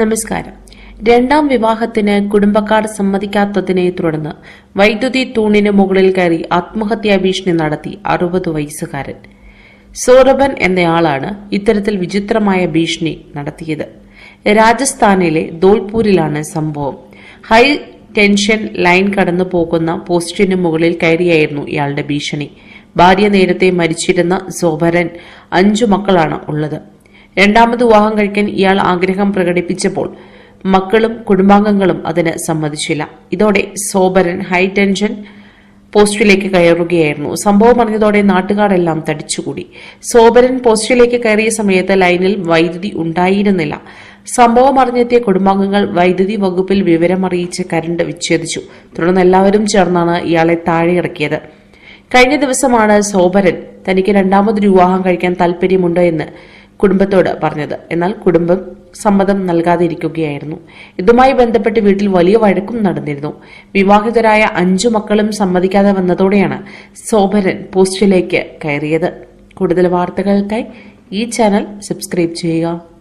നമസ്കാരം. രണ്ടാം വിവാഹത്തിന് കുടുംബക്കാർ സമ്മതിക്കാത്തതിനെ തുടർന്ന് വൈദ്യുതി തൂണിന് മുകളിൽ കയറി ആത്മഹത്യാ ഭീഷണി നടത്തി അറുപത് വയസ്സുകാരൻ. സോറബൻ എന്നയാളാണ് ഇത്തരത്തിൽ വിചിത്രമായ ഭീഷണി നടത്തിയത്. രാജസ്ഥാനിലെ ധോൽപൂരിലാണ് സംഭവം. ഹൈ ടെൻഷൻ ലൈൻ കടന്നു പോകുന്ന പോസ്റ്റിന് മുകളിൽ കയറിയായിരുന്നു ഇയാളുടെ ഭീഷണി. ഭാര്യ നേരത്തെ മരിച്ചിരുന്ന സോഭരൻ അഞ്ചു മക്കളാണ് ഉള്ളത്. രണ്ടാമത് വിവാഹം കഴിക്കാൻ ഇയാൾ ആഗ്രഹം പ്രകടിപ്പിച്ചപ്പോൾ മക്കളും കുടുംബാംഗങ്ങളും അതിന് സമ്മതിച്ചില്ല. ഇതോടെ സോബരൻ ഹൈ ടെൻഷൻ പോസ്റ്റിലേക്ക് കയറുകയായിരുന്നു. സംഭവം അറിഞ്ഞതോടെ നാട്ടുകാരെല്ലാം തടിച്ചുകൂടി. സോബരൻ പോസ്റ്റിലേക്ക് കയറിയ സമയത്ത് ലൈനിൽ വൈദ്യുതി ഉണ്ടായിരുന്നില്ല. സംഭവം അറിഞ്ഞെത്തിയ കുടുംബാംഗങ്ങൾ വൈദ്യുതി വകുപ്പിൽ വിവരമറിയിച്ച് കരണ്ട് വിച്ഛേദിച്ചു. തുടർന്ന് എല്ലാവരും ചേർന്നാണ് ഇയാളെ താഴെ ഇറക്കിയത് കഴിഞ്ഞ ദിവസമാണ് സോബരൻ തനിക്ക് രണ്ടാമതൊരു വിവാഹം കഴിക്കാൻ താല്പര്യമുണ്ടോ എന്ന് കുടുംബത്തോട് പറഞ്ഞത്. എന്നാൽ കുടുംബം സമ്മതം നൽകാതിരിക്കുകയായിരുന്നു. ഇതുമായി ബന്ധപ്പെട്ട് വീട്ടിൽ വലിയ വഴക്കും നടന്നിരുന്നു. വിവാഹിതരായ അഞ്ചു മക്കളും സമ്മതിക്കാതെ വന്നതോടെയാണ് സോഭരൻ പോസ്റ്റിലേക്ക് കയറിയത്. കൂടുതൽ വാർത്തകൾക്കായി ഈ ചാനൽ സബ്സ്ക്രൈബ് ചെയ്യുക.